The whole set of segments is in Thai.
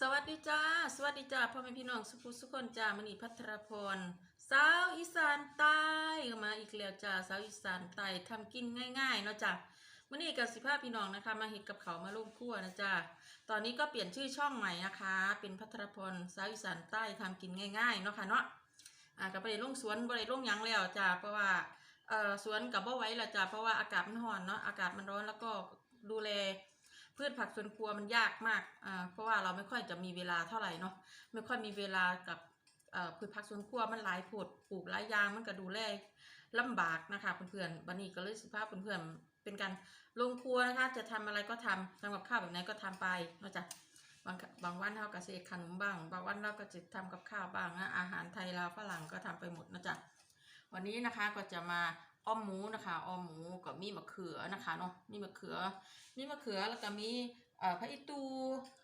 สวัสดีจ้า สวัสดีจ้าพ่อแม่พี่น้องสุขุสุขคนจ้ามณีพัทรพรสาวอีสานใต้มาอีกแล้วจ้าสาวอีสานใต้ทำกินง่ายๆเนาะจ้ามื่อนี้กับสิภาพี่น้องนะคะ มาเห็ดกับเขามาลงครั่วนะจ้าตอนนี้ก็เปลี่ยนชื่อช่องใหม่นะคะ เป็นพัทรพรสาวอีสานใต้ทำกินง่ายๆเนาะค่ะเนาะอ่าก็ไปลงสวนบ่ได้ลงยังแล้วจ้าเพราะว่าเอ่อสวนกับบ่ไว้ละจ้าเพราะว่าอากาศมันร้อนเนาะอากาศมันร้อนแล้วก็ดูแล พืชผักสวนครัวมันยากมากอ่าเพราะว่าเราไม่ค่อยจะมีเวลาเท่าไหร่เนาะไม่ค่อยมีเวลากับอ่อพืชผักสวนครัวมันหลายผดปลูกหลายยางมันก็ดูแลลำบากนะคะเพื่อนๆบันนี้ก็เลยสิพาเพื่อนๆเป็นการลงครัวนะคะ จะทำอะไรก็ทำทำกับข้าวแบบไหนก็ทำไปนาะจ้ะบางบางวันเราก็จะเฮ็ดขนมบ้าง บางวันเราก็จะทำกับข้าวบ้างนะอาหารไทยลาวฝรั่งก็ทำไปหมดนะจ๊ะวันนี้นะคะก็จะมา อ้อมหมูนะคะอ้อมหมูกับมีมะเขือนะคะเนาะมีมะเขือ มีมะเขือแล้วก็มีเอ่อผักอีตู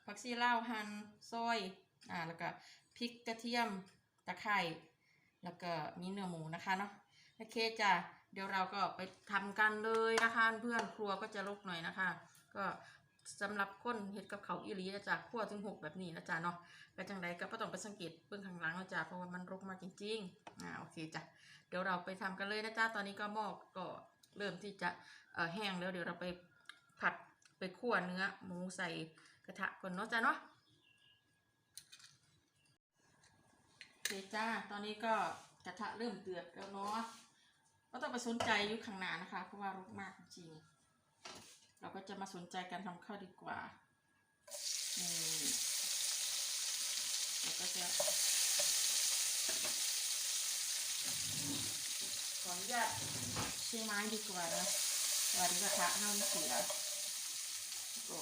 ผักชีลาวหั่นซอยอ่าแล้วก็พริกกระเทียมตะไคร่แล้วก็มีเนื้อหมูนะคะเนาะโอเคจ้ะเดี๋ยวเราก็ไปทำกันเลยนะคะ เพื่อนครัวก็จะลกหน่อยนะคะ ก็ สำหรับคนเฮ็ดกับเขาอีหลีนะจ๊ะคั่วถึงหกแบบนี้นะจ๊ะเนาะไปจังใดก็บ่ต้องไปสังเกตเบื้องข้างหลังนะจ๊ะเพราะว่ามันรกมากจริงๆอ่าโอเคจ้ะเดี๋ยวเราไปทำกันเลยนะจ๊ะตอนนี้ก็หม้อก็เริ่มที่จะเอ่อแห้งแล้วเดี๋ยวเราไปผัดไปคั่วเนื้อหมูใส่กระทะก่อนเนาะจ๊ะเนาะโอเคจ้าตอนนี้ก็กระทะเริ่มเดือดแล้วเนาะก็ต้องไปสนใจยู่ข้างหน้านะคะ เพราะว่ารกมากจริง เราก็จะมาสนใจการทำข้าวดีกว่านี่เราก็จะขออนุญาตใช้ไม้ดีกว่านะว่าดีกระทะห้ามเสียก็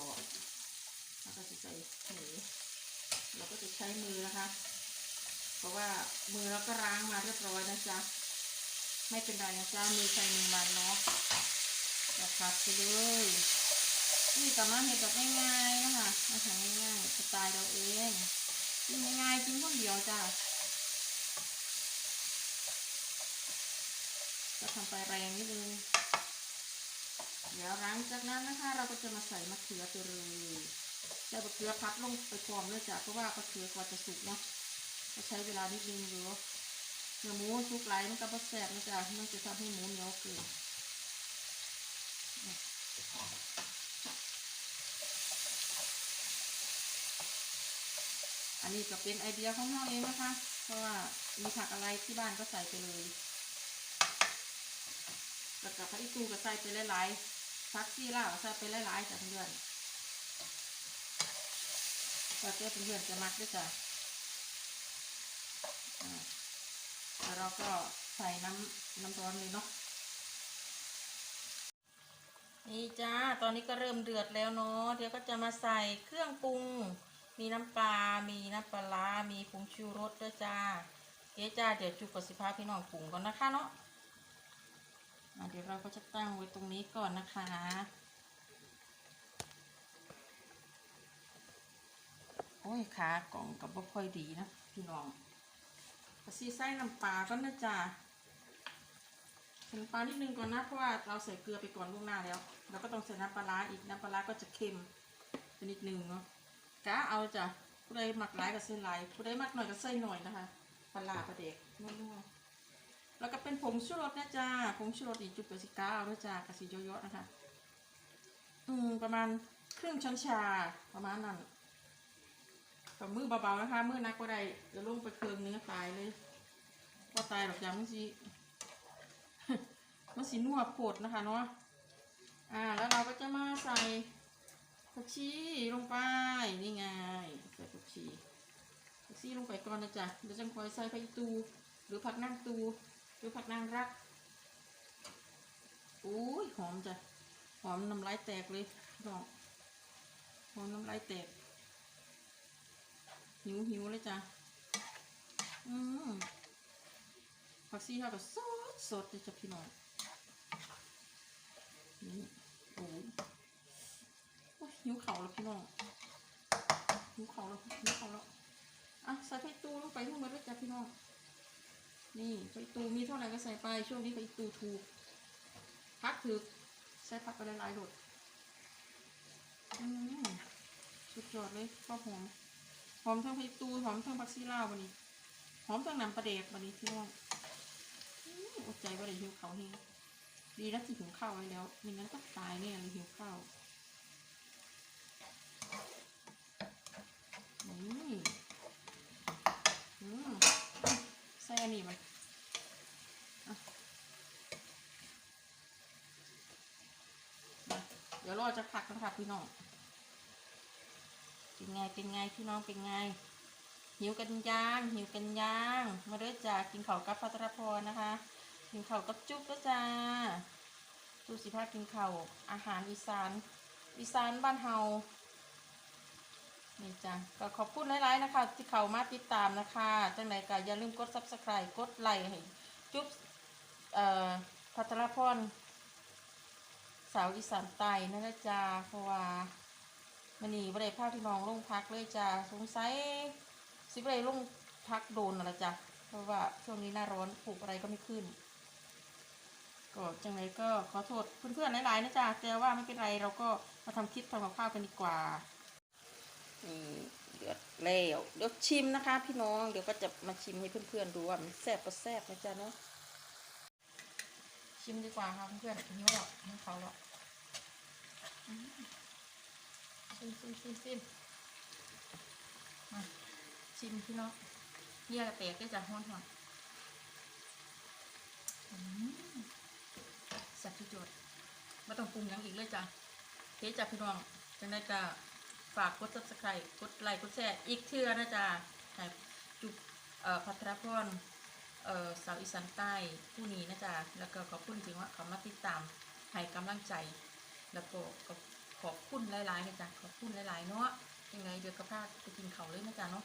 แล้วก็จะใส่หมูเราก็จะใช้มือนะคะ เพราะว่ามือเราก็ล้างมาเรียบร้อยนะจ๊ะ ไม่เป็นไรนะจ๊ะ มือใครมือมันเนาะ นะครับไปเลยนี่สามารถเห็ดแบบง่ายๆนะคะอาหารง่ายๆสไตล์เราเองกินง่ายๆกินคนเดียวจ้ะจะทำไปแรงนิดนึงเดี๋ยวหลังจากนั้นนะคะ เราก็จะมาใส่มะเขือไปเลยใส่มะเขือพับลงไปพร้อมเลยจ้ะเพราะว่ามะเขือกว่าจะสุกเนาะก็ใช้เวลานิดนึงอยู่เนื้อหมูสุกไหลมันก็บะแสบนะจ๊ะมันจะทำให้หมูเหนียวเกิน นนี้ก็เป็นไอเดียของเราเองนะคะ เพราะว่ามีผักอะไรที่บ้านก็ใส่ไปเลยแล้วก็ผักอีตูก็ใส่ไปหลายๆผักซี่ล่าก็ใส่ไปหลายๆจ้ะเพื่อนแล้วก็เพื่อนจะมักด้วยจ้ะแล้วเราก็ใส่น้ำน้ำร้อนเลยเนาะนี่จ้า ตอนนี้ก็เริ่มเดือดแล้วเนาะ เดี๋ยวก็จะมาใส่เครื่องปรุง มีน้ำปลา มีน้ำปลาร้ามีผงชูรสด้วยจ้าเอ๊จ้าเดี๋ยวจุกกับสิพาพี่น้องปรุงก่อนนะคะเนาะเดี๋ยวเราก็จะตั้งไว้ตรงนี้ก่อนนะคะ โอ้ยขากล่องกับบ่ค่อยดีนะพี่น้องกระซีไส้น้ำปลาก็นะจ้าใส่น้ำปลานิดนึงก่อนนะเพราะว่าเราใส่เกลือไปก่อนล่วงหน้าแล้ว เราก็ต้องใส่น้ำปลาร้าอีกน้ำปลาร้าก็จะเค็มไปนิดนึงเนาะ กะเอาจ้ะผู้ใดหมักหลายก็ใส่หลายผู้ใดหมักหน่อยก็ใส่หน่อยนะคะปลาร้าปลาเด็กนัวๆแล้วก็เป็นผงชูรสนะจ้าผงชูรสอีกจุดเปอร์สิก้าด้วยจ้ากระสีเยอะๆนะคะ อืมประมาณครึ่งช้อนชาประมาณนั้นกับมือเบาๆนะคะ มือนักก็ได้จะลงไปเคืองเนื้อตายเลยก็ตายหรอกจ้ามึงสิมันสีนัวโผดนะคะเนาะอ่า แล้วเราก็จะมาใส่ ผักชีลงไปนี่ไงใส่ผักชีผักชีลงไปก่อนนะจ๊ะเดี๋ยวจะคอยใส่ผักตูหรือผักนางตูหรือผักนางรักอุ้ยหอมจ้ะหอมน้ำลายแตกเลยหองหอมน้ำลายแตกหิวหิวเลยจ้ะอืมผักชีเขาก็สดสดเลยจ้ะพี่น้องนี่โอ้ย โอ้ยหิวเข่าแล้วพี่น้องหิวเข่าแล้วหิวเข่าแล้วอะใส่ไข่ตูลงไปทั้งหมดเลยจ้ะพี่น้อง นี่ไข่ตูมีเท่าไหร่ก็ใส่ไป ช่วงนี้ไข่ตูถูก พักถือใส่ผักไปหลายๆโดดอืมสุดยอดเลยข้าวหอม หอมทั้งพริกตูหอมทั้งผักชีลาวันนี้ หอมทั้งน้ำปลาเด็กบันนี้พี่น้องอดใจว่าได้หิวเขาเฮงดีนะที่หิวข้าวไว้แล้วไมิงั้นก็ตายเนี่ยเลยหิวข้าวอืมอืม ใส่นี้มันเดี๋ยวเรอจะผักนะครับพี่น้อง เป็นไง เป็นไงพี่น้อง เป็นไง หิวกันย่าง หิวกันย่าง มาเด้อจ้ากินข้าวกับพัทรพรนะคะ กินข้าวกับจุ๊บด้วยจ้าดูสิพากินข้าวอาหารอีสาน อีสานบ้านเฮา นี่จ้ะก็ขอบคุณหลายๆนะคะ ที่เข้ามาติดตามนะคะจังไหนก็อย่าลืมกด subscribe กดไลค์ให้จุ๊บเอ่อพัทรพรสาวอีสานใต้นั่นละจ้าเพราะว่ามันนี่บริภาพพี่น้องลงพักเลยจ้าสงสัยสิบริลงพักโดนอะไรจ้ะเพราะว่าช่วงนี้หน้าร้อนปลูกอะไรก็ไม่ขึ้นก็จังไรก็ขอโทษเพื่อนๆหลายๆนะจ๊ะแต่ว่าไม่เป็นไรเราก็มาทำคลิปทำกับข้าวกันดีกว่า นี่เดือดแล้วเดี๋ยวชิมนะคะ พี่น้องเดี๋ยวก็จะมาชิมให้เพื่อนๆดูว่ามันแซ่บปะแซ่บนะจ๊ะเนาะชิมดีกว่าค่ะเพื่อนๆหิวหรอกให้เขาหรอกชิมชิมชิมชิมมาชิมพี่น้องเยี่ยกระเตกได้จากห้อนหอนอืมแซ่บที่จดไม่ต้องปรุงยังอีกเลยจ้ะเทจ้ะพี่น้องจังได้ก็ ฝากกด subscribe กดไลค์กดแชร์อีกเทื่อนะจ๊ะให้จุบเอ่อพัทรพรเอ่อสาวอีสานใต้ผู้นี้นะจ๊ะแล้วก็ขอบคุณถึงว่าเขามาติดตามให้กำลังใจ แล้วก็ขอบขอบคุณหลายๆนะจ๊ะขอบคุณหลายๆเนาะยังไงเดี๋ยวกระพาไปกินเขาเลยนะจ๊ะเนาะ